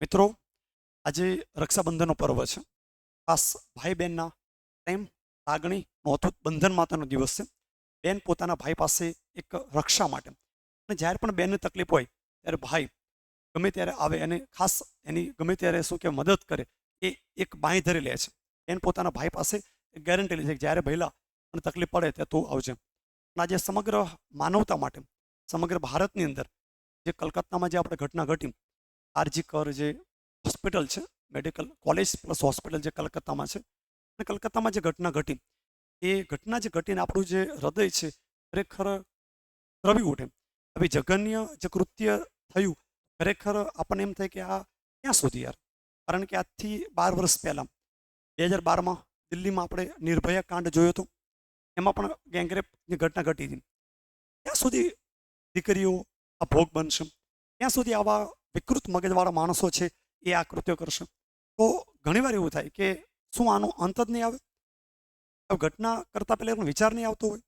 મિત્રો, આજે રક્ષાબંધનનો પર્વ છે. ખાસ ભાઈ બહેનના પ્રેમ, લાગણી અતૂટ બંધન માતાનો દિવસ છે. બેન પોતાના ભાઈ પાસે એક રક્ષા માટે. અને જ્યારે પણ બેનને તકલીફ હોય, ત્યારે ભાઈ ગમે ત્યારે આવે અને ખાસ એની ગમે ત્યારે શું કે મદદ કરે, એ એક બાંય ધરી લે છે. બેન પોતાના ભાઈ પાસે ગેરંટી લે છે જ્યારે ભયલા અને તકલીફ પડે ત્યાં તું આવજે. પણ આજે સમગ્ર માનવતા માટે, સમગ્ર ભારતની અંદર જે કલકત્તામાં જે આપણે ઘટના ઘટી આરજી કર જે હોસ્પિટલ છે મેડિકલ કોલેજ પ્લસ હોસ્પિટલ જે કલકત્તામાં છે, અને કલકત્તામાં જે ઘટના ઘટી, એ ઘટના જે ઘટીને આપણું જે હૃદય છે, ખરેખર દ્રવી ઉઠે. હવે જઘન્ય જે કૃત્ય થયું, ખરેખર આપણને એમ થાય કે આ ક્યાં સુધી યાર? કારણ કે આજથી બાર વર્ષ પહેલાં, બે હજાર બારમાં દિલ્હીમાં આપણે નિર્ભયા કાંડ જોયો હતો, એમાં પણ ગેંગરેપની ઘટના ઘટી હતી. ત્યાં સુધી દીકરીઓ આ ભોગ બનશે? ત્યાં સુધી આવા વિકૃત મગજવાળા માણસો છે, એ આ કૃત્યો કરશે. તો ઘણીવાર એવું થાય કે શું આનો અંત જ નહીં આવે? ઘટના કરતાં પહેલાં એનો વિચાર નહીં આવતો હોય.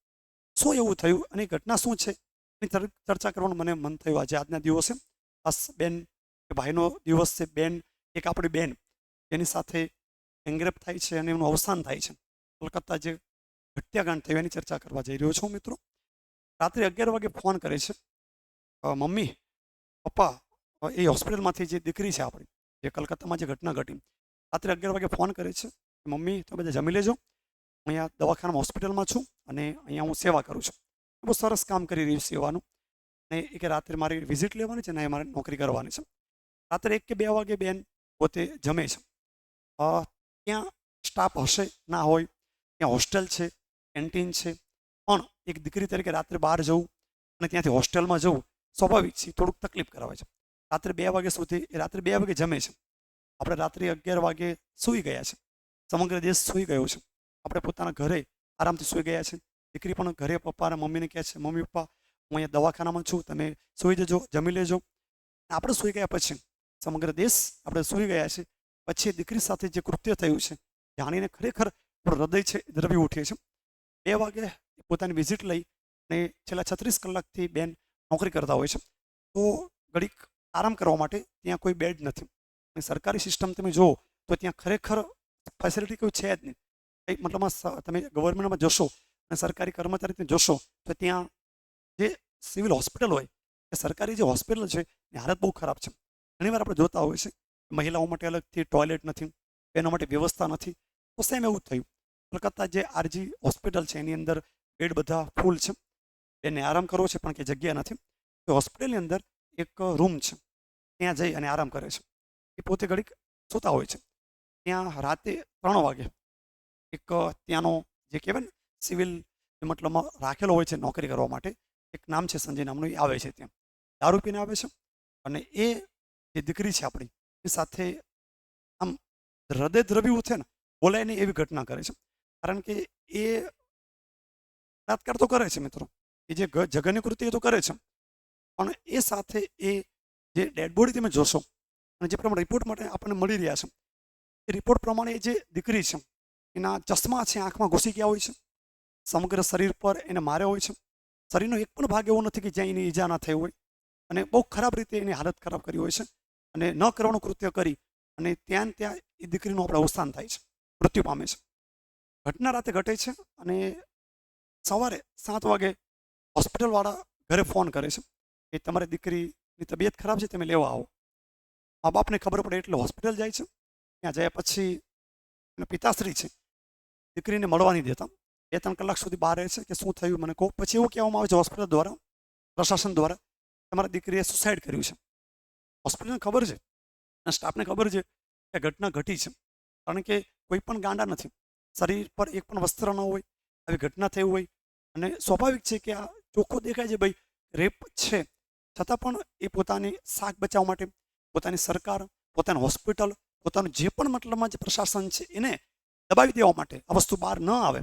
શું એવું થયું અને ઘટના શું છે? એની ચર્ચા કરવાનું મને મન થયું આજે, આજના દિવસે. ખાસ બેન, કે ભાઈનો દિવસ છે, બેન, એક આપણી બેન, એની સાથે એંગ્રેપ થાય છે અને એનું અવસાન થાય છે. કોલકાતા જે હત્યાકાંડ થયું, એની ચર્ચા કરવા જઈ રહ્યો છું મિત્રો. રાત્રે અગિયાર વાગે ફોન કરે છે મમ્મી, પપ્પા એ હોસ્પિટલમાંથી જે દીકરી છે આપણી, જે કલકત્તામાં જે ઘટના ઘટી. રાત્રે અગિયાર વાગે ફોન કરે છે મમ્મી, તમે બધા જમી લેજો. હું અહીંયા દવાખાનામાં હોસ્પિટલમાં છું અને અહીંયા હું સેવા કરું છું. બહુ સરસ કામ કરી રહ્યું સેવાનું. અને એ કે રાત્રે મારી વિઝિટ લેવાની છે અને મારે નોકરી કરવાની છે. રાત્રે એક કે બે વાગે બેન પોતે જમે છે. ત્યાં સ્ટાફ હશે ના હોય, ત્યાં હોસ્ટેલ છે, કેન્ટીન છે, પણ એક દીકરી તરીકે રાત્રે બહાર જવું અને ત્યાંથી હોસ્ટેલમાં જવું સ્વાભાવિક છે, થોડુંક તકલીફ કરાવે છે. રાત્રે બે વાગે સુધી, એ રાત્રે બે વાગે જમે છે. આપણે રાત્રે અગિયાર વાગે સૂઈ ગયા છે. સમગ્ર દેશ સૂઈ ગયો છે. આપણે પોતાના ઘરે આરામથી સૂઈ ગયા છે. દીકરી પણ ઘરે, પપ્પા અને મમ્મીને કહે છે, મમ્મી, પપ્પા, હું અહીંયા દવાખાનામાં છું. તમે સૂઈ જજો, જમી લેજો. આપણે સૂઈ ગયા પછી, સમગ્ર દેશ આપણે સૂઈ ગયા છે. પછી દીકરી સાથે જે કૃત્ય થયું છે, જાણીને ખરેખર હૃદય છે દ્રવી ઉઠે છે. બે વાગે પોતાની વિઝિટ લઈ અને છેલ્લા છત્રીસ કલાકથી બેન નોકરી કરતા હોય છે. તો ઘડીક આરામ કરવા માટે ત્યાં કોઈ બેડ નથી. અને સરકારી સિસ્ટમ તમે જુઓ તો ત્યાં ખરેખર ફેસિલિટી કોઈ છે જ નહીં. કંઈક મતલબમાં તમે ગવર્મેન્ટમાં જશો અને સરકારી કર્મચારી ત્યાં જોશો તો ત્યાં જે સિવિલ હોસ્પિટલ હોય, એ સરકારી જે હોસ્પિટલ છે, એની હાલત બહુ ખરાબ છે. ઘણીવાર આપણે જોતા હોય છે મહિલાઓ માટે અલગથી ટોયલેટ નથી, એના માટે વ્યવસ્થા નથી. તો સેમ એવું થયું. કલકત્તા જે આરજી હોસ્પિટલ છે, એની અંદર બેડ બધા ફૂલ છે. એને આરામ કરવો છે, પણ કે જગ્યા નથી. તો હોસ્પિટલની અંદર એક રૂમ છે. ત્યાં જઈ અને આરામ કરે છે. એ પોતે ઘડીક સૂતા હોય છે. ત્યાં રાતે ત્રણ વાગે એક ત્યાંનો જે કહેવાય ને સિવિલ મતલબમાં રાખેલો હોય છે નોકરી કરવા માટે, એક નામ છે સંજય નામનું, એ આવે છે ત્યાં. દારૂ પીને આવે છે અને એ જે દીકરી છે આપણી, એ સાથે આમ હૃદય દ્રવી ઉઠે ને બોલાય નહીં એવી ઘટના કરે છે. કારણ કે એ બળાત્કાર તો કરે છે મિત્રો. એ જે જઘન્ય કૃત્ય એ તો કરે છે. પણ એ સાથે એ જે ડેડ બોડી તમે જોશો અને જે પ્રમાણે રિપોર્ટ માટે આપણને મળી રહ્યા છે, એ રિપોર્ટ પ્રમાણે જે દીકરી છે, એના ચશ્મા છે, આંખમાં ઘૂસી ગયા હોય છે, સમગ્ર શરીર પર એને માર્યો હોય છે. શરીરનો એક પણ ભાગ એવો નથી કે જ્યાં એની ઈજા ના થઈ હોય અને બહુ ખરાબ રીતે એની હાલત ખરાબ કરી હોય છે અને ન કરવાનું કૃત્ય કરી અને ત્યાં ત્યાં એ દીકરીનું આપણે અવસાન થાય છે, મૃત્યુ પામે છે. ઘટના રાતે ઘટે છે અને સવારે સાત વાગે હોસ્પિટલવાળા ઘરે ફોન કરે છે. કે તમારી દીકરીની તબિયત ખરાબ છે, તમે લેવા આવો. મા બાપને ખબર પડે એટલે હોસ્પિટલ જાય છે. ત્યાં જાય પછી એના પિતાશ્રી છે. દીકરીને મળવા નહીં દેતા. બે ત્રણ કલાક સુધી બહાર રહે છે કે શું થયું, મને કહો. પછી એવું કહેવામાં આવે છે હોસ્પિટલ દ્વારા, પ્રશાસન દ્વારા, તમારી દીકરીએ સુસાઇડ કર્યું છે. હોસ્પિટલને ખબર છે. અને સ્ટાફને ખબર છે કે ઘટના ઘટી છે. કારણ કે કોઈ પણ ગાંડા નથી. શરીર પર એક પણ વસ્ત્ર ન હોય. આવી ઘટના થઈ હોય. અને સ્વાભાવિક છે કે આ ચોખ્ખો દેખાય છે, ભાઈ, રેપ છે. છતાં પણ એ પોતાની શાક બચાવવા માટે, પોતાની સરકાર, પોતાની હોસ્પિટલ, પોતાનું જે પણ મતલબમાં જે પ્રશાસન છે એને દબાવી દેવા માટે આ વસ્તુ બહાર ન આવે,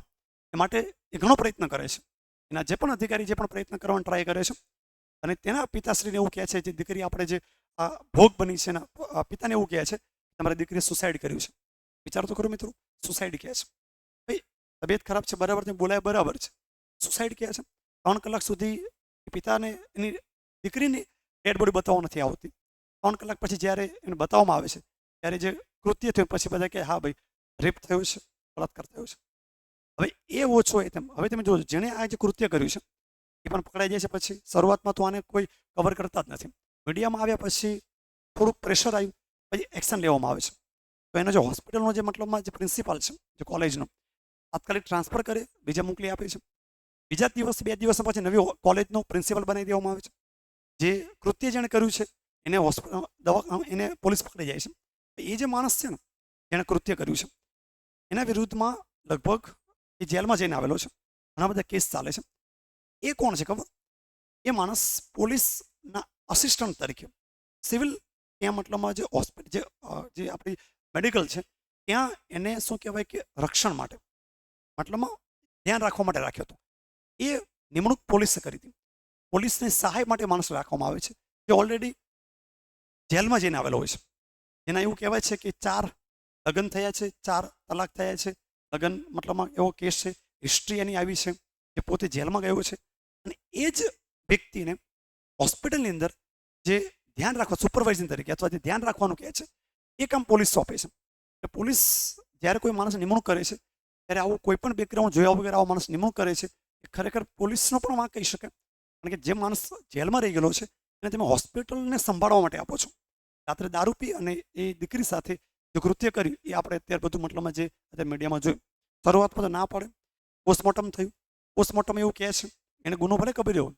એ માટે એ ઘણો પ્રયત્ન કરે છે. એના જે પણ અધિકારી જે પણ પ્રયત્ન કરવાનો ટ્રાય કરે છે અને તેના પિતાશ્રીને એવું કહે છે જે દીકરી આપણે જે ભોગ બની છે એના પિતાને એવું કહે છે, તમારી દીકરીએ સુસાઇડ કર્યું છે. વિચાર તો કરો મિત્રો સુસાઇડ કહે છે. ભાઈ, તબિયત ખરાબ છે, બરાબર છે, બોલાય બરાબર છે. સુસાઇડ કહે છે. ત્રણ કલાક સુધી પિતાને એની દીકરીની ડેડ બોડી બતાવવા નથી આવતી. ત્રણ કલાક પછી જ્યારે એને બતાવવામાં આવે છે, ત્યારે જે કૃત્ય થયું પછી બધા કે હા ભાઈ, રેપ થયો છે, બળાત્કાર થયો છે. હવે એ ઓછો હોય તેમ, હવે તમે જોજો, જેણે આ જે કૃત્ય કર્યું છે, એ પણ પકડાઈ જાય છે પછી. શરૂઆતમાં તો આને કોઈ કવર કરતા જ નથી. મીડિયામાં આવ્યા પછી થોડુંક પ્રેશર આવ્યું, પછી એક્શન લેવામાં આવે છે. તો એનો જે હોસ્પિટલનો જે મતલબમાં જે પ્રિન્સિપાલ છે, જે કોલેજનો તાત્કાલિક ટ્રાન્સફર કરે, બીજા મોકલી આપે છે. બીજા દિવસ, બે દિવસ પછી નવી કોલેજનો પ્રિન્સિપલ બનાવી દેવામાં આવે છે. જે કૃત્ય જેણે કર્યું છે, એને હોસ્પિટલ દવા એને પોલીસ પકડી જાય છે. એ જે માણસ છે ને, જેણે કૃત્ય કર્યું છે, એના વિરુદ્ધમાં લગભગ એ જેલમાં જઈને આવેલો છે. ઘણા બધા કેસ ચાલે છે. એ કોણ છે ખબર? એ માણસ પોલીસના અસિસ્ટન્ટ તરીકે સિવિલ ત્યાં મતલબમાં જે હોસ્પિટલ જે જે આપણી મેડિકલ છે, ત્યાં એને શું કહેવાય કે રક્ષણ માટે, મતલબમાં ધ્યાન રાખવા માટે રાખ્યો હતો. એ નિમણૂક પોલીસે કરી હતી. પોલીસની સહાય માટે માણસ રાખવામાં આવે છે. જે ઓલરેડી જેલમાં જઈને આવેલો હોય છે. એના એવું કહેવાય છે કે ચાર લગ્ન થયા છે, ચાર તલાક થયા છે. લગ્ન મતલબમાં એવો કેસ છે હિસ્ટ્રી એની આવી છે જે પોતે જેલમાં ગયો છે. અને એ જ વ્યક્તિને હોસ્પિટલની અંદર જે ધ્યાન રાખવા સુપરવાઇઝિંગ તરીકે અથવા જે ધ્યાન રાખવાનું કહે છે, એ કામ પોલીસ સોંપે છે. એટલે પોલીસ જ્યારે કોઈ માણસ નિમણૂક કરે છે, ત્યારે આવું કોઈ પણ બેકગ્રાઉન્ડ જોયા વગર આવો માણસ નિમણૂક કરે છે, એ ખરેખર પોલીસનો પણ વાંક કહી શકે કારણ કે જે માણસ જેલમાં રહી ગયેલો છે, એને તમે હોસ્પિટલને સંભાળવા માટે આપો છો. રાત્રે દારૂ પી અને એ દીકરી સાથે જે કૃત્ય કર્યું, એ આપણે અત્યારે બધું મતલબમાં જે અત્યારે મીડિયામાં જોયું. શરૂઆતમાં તો ના પડે. પોસ્ટમોર્ટમ થયું. પોસ્ટમોર્ટમ એવું કહે છે, એને ગુનો ભલે કબી રહ્યો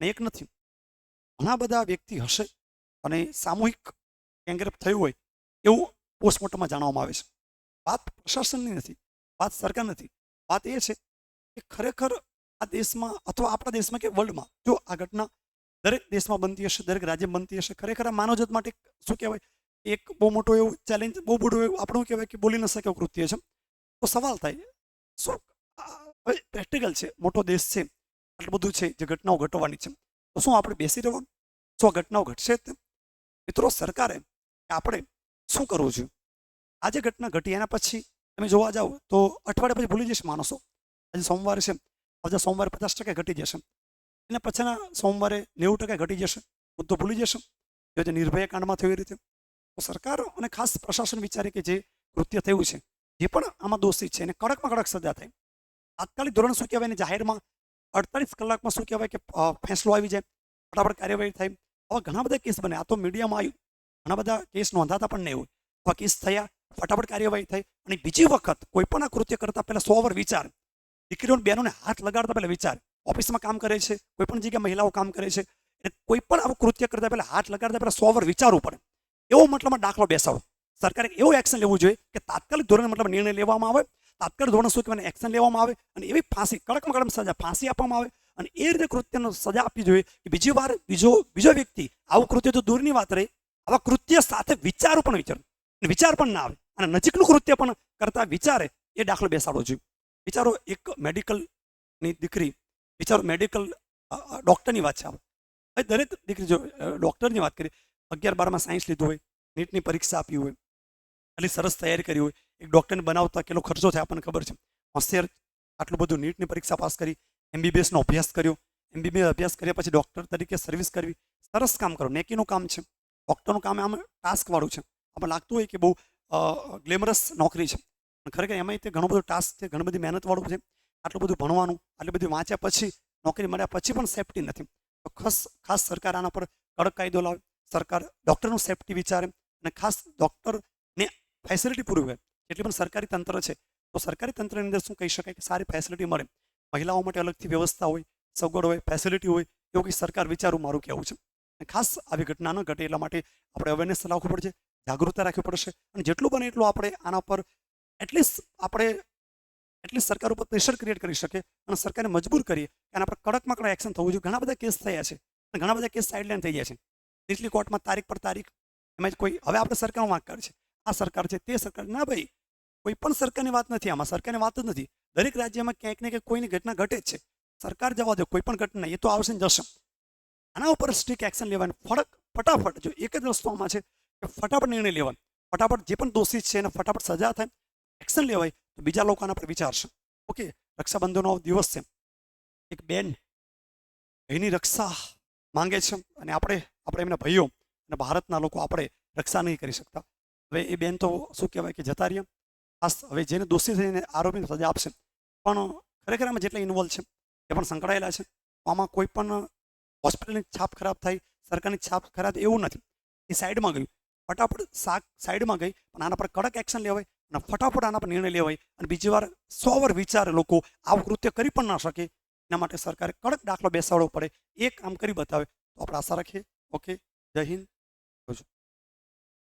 ને એક નથી. ઘણા બધા વ્યક્તિ હશે અને સામૂહિક ગેંગરેપ થયું હોય, એવું પોસ્ટમોર્ટમમાં જાણવામાં આવે છે. વાત પ્રશાસનની નથી, વાત સરકાર નથી. વાત એ છે કે ખરેખર આ દેશમાં અથવા આપણા દેશમાં કે વર્લ્ડમાં જો આ ઘટના દરેક દેશમાં બનતી હશે, દરેક રાજ્યમાં બનતી હશે, ખરેખર માનવજાત માટે શું કહેવાય? એક બહુ મોટો એવું ચેલેન્જ બહુ મોટું એવું આપણું કહેવાય કે બોલી ન શકે કૃત્ય છે. તો સવાલ થાય, શું હવે પ્રેક્ટિકલ છે, મોટો દેશ છે, આટલું બધું છે, જે ઘટનાઓ ઘટવાની છે. તો શું આપણે બેસી રહેવાનું? શું આ ઘટનાઓ ઘટશે તે? મિત્રો, સરકારે આપણે શું કરવું જોઈએ? આજે ઘટના ઘટી એના પછી તમે જોવા જાઓ તો અઠવાડિયા પછી ભૂલી જશે માણસો. આજે સોમવારે છે આજે સોમવારે પચાસ ટકા ઘટી જશે. એના પછીના સોમવારે નેવું ટકા ઘટી જશે. મુદ્દો ભૂલી જશે. જો જે નિર્ભયા કાંડમાં થયું એ રીતે. સરકાર અને ખાસ પ્રશાસન વિચારે કે જે કૃત્ય થયું છે જે પણ આમાં દોષિત છે એને કડકમાં કડક સજા થાય. તાત્કાલિક ધોરણ શું કહેવાય એને જાહેરમાં અડતાલીસ કલાકમાં શું કહેવાય કે ફેંસલો આવી જાય. ફટાફટ કાર્યવાહી થાય. આવા ઘણા બધા કેસ બને આ તો મીડિયામાં આવ્યું. ઘણા બધા કેસ નોંધાતા પણ નહીં હોય. આવા કેસ થયા, ફટાફટ કાર્યવાહી થઈ. અને બીજી વખત કોઈ પણ આ કૃત્ય કરતા પહેલા સો ઓવર વિચાર. દીકરીઓ અને બહેનોને હાથ લગાડતા પહેલા વિચાર. ઓફિસમાં કામ કરે છે કોઈ પણ જગ્યાએ મહિલાઓ કામ કરે છે એટલે કોઈ પણ આવું કૃત્ય કરતા પહેલા હાથ લગાડતા પહેલા સો વાર વિચારવું પડે. એવો મતલબમાં દાખલો બેસાડો. સરકારે એવું એક્શન લેવું જોઈએ કે તાત્કાલિક ધોરણે મતલબ નિર્ણય લેવામાં આવે, તાત્કાલિક ધોરણે શું કહેવાય એક્શન લેવામાં આવે, અને એવી ફાંસી, કડકમાં કડક સજા ફાંસી આપવામાં આવે, અને એ રીતે કૃત્યનો સજા આપવી જોઈએ કે બીજી વાર બીજો બીજો વ્યક્તિ આવું કૃત્ય તો દૂરની વાત રહી, આવા કૃત્ય સાથે વિચારો પણ વિચાર વિચાર પણ ના આવે, અને નજીકનું કૃત્ય પણ કરતા વિચારે, એ દાખલો બેસાડવો જોઈએ. વિચારો, એક મેડિકલની દીકરી, વિચારો મેડિકલ ડૉક્ટરની વાત છે આ. હવે દરેક દીકરી જો ડૉક્ટરની વાત કરીએ, અગિયાર બારમાં સાયન્સ લીધું હોય નીટની પરીક્ષા આપી હોય એટલી સરસ તૈયારી કરી હોય, એક ડૉક્ટરને બનાવતા કેટલો ખર્ચો થાય આપણને ખબર છે. હોશિયાર આટલું બધું નીટની પરીક્ષા પાસ કરી એમબીબીએસનો અભ્યાસ કર્યો એમબીબીએસ અભ્યાસ કર્યા પછી ડૉક્ટર તરીકે સર્વિસ કરવી, સરસ કામ કરો, નેકીનું કામ છે. ડૉક્ટરનું કામ આમ ટાસ્કવાળું છે. આપણને લાગતું હોય કે બહુ ગ્લેમરસ નોકરી છે. પણ ખરેખર એમાંય તે ઘણો બધો ટાસ્ક છે, ઘણી બધી મહેનતવાળું છે, આટલું બધું ભણવાનું, આટલું બધું વાંચ્યા પછી નોકરી મળ્યા પછી પણ સેફટી નથી. તો ખાસ ખાસ સરકાર આના પર કડક કાયદો લાવે, સરકાર ડૉક્ટરનું સેફટી વિચારે અને ખાસ ડૉક્ટરને ફેસિલિટી પૂરી હોય, જેટલી પણ સરકારી તંત્ર છે, તો સરકારી તંત્રની અંદર શું કહી શકાય કે સારી ફેસિલિટી મળે. મહિલાઓ માટે અલગથી વ્યવસ્થા હોય, સગવડ હોય ફેસિલિટી હોય, એવું કંઈ સરકાર વિચારું મારું કહેવું છે. અને ખાસ આવી ઘટના ન ઘટે એટલા માટે આપણે અવેરનેસ રાખવું પડશે, જાગૃતતા રાખવી પડશે અને જેટલું બને એટલું આપણે આના પર એટલીસ્ટ આપણે એટલીસ્ટ સરકાર ઉપર પ્રેશર ક્રિએટ કરી શકે અને સરકારને મજબૂર કરીએ કે આના પર કડકમાં કડક એક્શન થવું જોઈએ. ઘણા બધા કેસ થયા છે અને ઘણા બધા કેસ સાઇડલાઇન થઈ ગયા છે. નીચલી કોર્ટમાં તારીખ પર તારીખ એમાં કોઈ હવે આપણે સરકાર વાંક કરે છે. આ સરકાર છે, તે સરકાર. ના ભાઈ, કોઈ પણ સરકારની વાત નથી. આમાં સરકારની વાત જ નથી. દરેક રાજ્યમાં ક્યાંક ને ક્યાંક કોઈની ઘટના ઘટે જ છે. સરકાર જવા દે, કોઈ પણ ઘટના એ તો આવશે ને જશે. આના ઉપર સ્ટ્રિક એક્શન લેવાનું. ફરક ફટાફટ જો એક જ રસ્તો આમાં છે કે ફટાફટ નિર્ણય લેવાનો. ફટાફટ જે પણ દોષિત છે એને ફટાફટ સજા થાય. એક્શન લેવાય તો બીજા લોકો આના પર વિચારશે ઓકે રક્ષાબંધનનો દિવસ છે. એક બેન એની રક્ષા માંગે છે અને આપણે આપણે એમના ભાઈઓ અને ભારતના લોકો આપણે રક્ષા નહીં કરી શકતા. હવે એ બેન તો શું કહેવાય કે જતા રહ્યા. ખાસ હવે જેને દોષી થઈને આરોપીને સજા આપશે. પણ ખરેખર આમાં જેટલા ઇન્વોલ્વ છે, એ પણ સંકળાયેલા છે. આમાં કોઈ પણ હોસ્પિટલની છાપ ખરાબ થાય, સરકારની છાપ ખરાબ, એવું નથી. એ સાઈડમાં ગયું. ફટાફટ શાક સાઈડમાં ગઈ. પણ આના પર કડક એક્શન લેવાય. અને ફટાફટ આના પર નિર્ણય લેવાય અને બીજી વાર સો વાર વિચારે લોકો આવું કૃત્ય કરી પણ ના શકે. એના માટે સરકારે કડક દાખલો બેસાડવો પડે. એ કામ કરી બતાવે. તો આપણે આશા રાખીએ. ઓકે. જય હિન્દ.